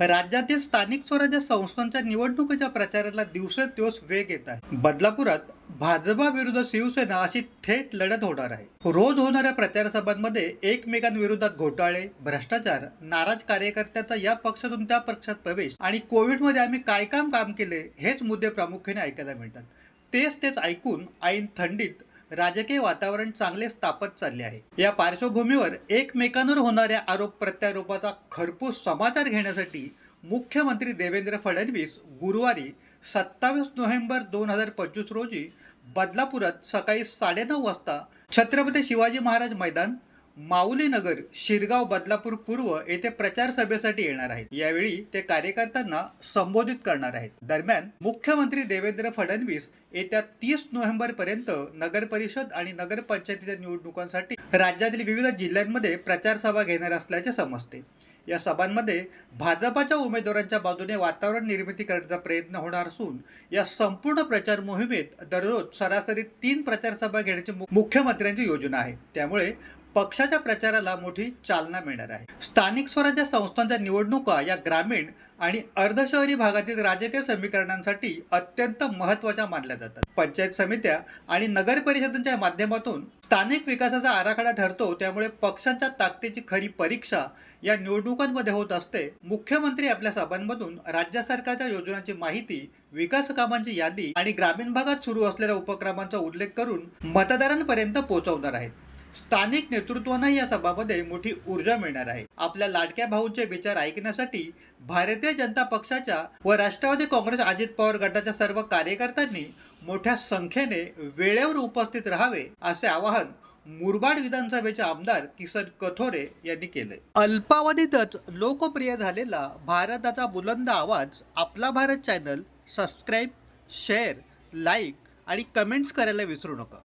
राज्यातील स्थानिक स्वराज्य संस्थांच्या निवडणुकीच्या प्रचाराला दिवसेंदिवस वेग येत आहे. बदलापुरात भाजपा विरुद्ध शिवसेना अशी थेट लढत होणार आहे. रोज होणाऱ्या प्रचार सभांमध्ये एकमेकांविरोधात घोटाळे भ्रष्टाचार नाराज कार्यकर्त्यांचा या पक्षातून त्या पक्षात प्रवेश आणि कोविडमध्ये आम्ही काय काम काम केले हेच मुद्दे प्रामुख्याने ऐकायला मिळतात. तेच तेच ऐकून ऐन थंडीत राजकीय वातावरण चांगले स्थापत चालले आहे. या पार्श्वभूमीवर एकमेकांवर होणाऱ्या आरोप प्रत्यारोपाचा खरपूस समाचार घेण्यासाठी मुख्यमंत्री देवेंद्र फडणवीस गुरुवारी सत्तावीस नोव्हेंबर दोन हजार पंचवीस रोजी बदलापुरात सकाळी साडेनऊ वाजता छत्रपती शिवाजी महाराज मैदान माऊलीनगर शिरगाव बदलापूर पूर्व येथे प्रचार सभेसाठी येणार आहेत. यावेळी ते कार्यकर्त्यांना संबोधित करणार आहेत. दरम्यान मुख्यमंत्री देवेंद्र फडणवीस येत्या तीस नोव्हेंबर पर्यंत नगर परिषद आणि नगरपंचायतीच्या निवडणुकांसाठी राज्यातील विविध जिल्ह्यांमध्ये प्रचार सभा घेणार असल्याचे समजते. या सभांमध्ये भाजपाच्या उमेदवारांच्या बाजूने वातावरण निर्मिती करण्याचा प्रयत्न होणार असून या संपूर्ण प्रचार मोहिमेत दररोज सरासरी तीन प्रचारसभा घेण्याची मुख्यमंत्र्यांची योजना आहे. त्यामुळे पक्षाच्या प्रचाराला मोठी चालना मिळणार आहे. स्थानिक स्वराज्य संस्थांच्या निवडणुका या ग्रामीण आणि अर्धशहरी भागातील राजकीय समीकरणांसाठी अत्यंत महत्त्वाच्या मानल्या जातात. पंचायत समित्या आणि नगर परिषदांच्या माध्यमातून स्थानिक विकासाचा आराखडा ठरतो त्यामुळे पक्षांच्या ताकदीची खरी परीक्षा या निवडणुकांमध्ये होत असते. मुख्यमंत्री आपल्या सभांमधून राज्य सरकारच्या योजनांची माहिती विकास कामांची यादी आणि ग्रामीण भागात सुरू असलेल्या उपक्रमांचा उल्लेख करून मतदारांपर्यंत पोहोचवणार आहेत. स्थानिक नेतृत्वांना या सभामध्ये मोठी ऊर्जा मिळणार आहे. आपल्या लाडक्या भाऊंचे विचार ऐकण्यासाठी भारतीय जनता पक्षाच्या व राष्ट्रवादी काँग्रेस अजित पवार गटाच्या सर्व कार्यकर्त्यांनी मोठ्या संख्येने वेळेवर उपस्थित राहावे असे आवाहन मुरबाड विधानसभेचे आमदार किसन कथोरे यांनी केले. अल्पावधीतच लोकप्रिय झालेला भारताचा बुलंद आवाज आपला Bharat channel subscribe share like आणि कमेंट्स करायला विसरू नका.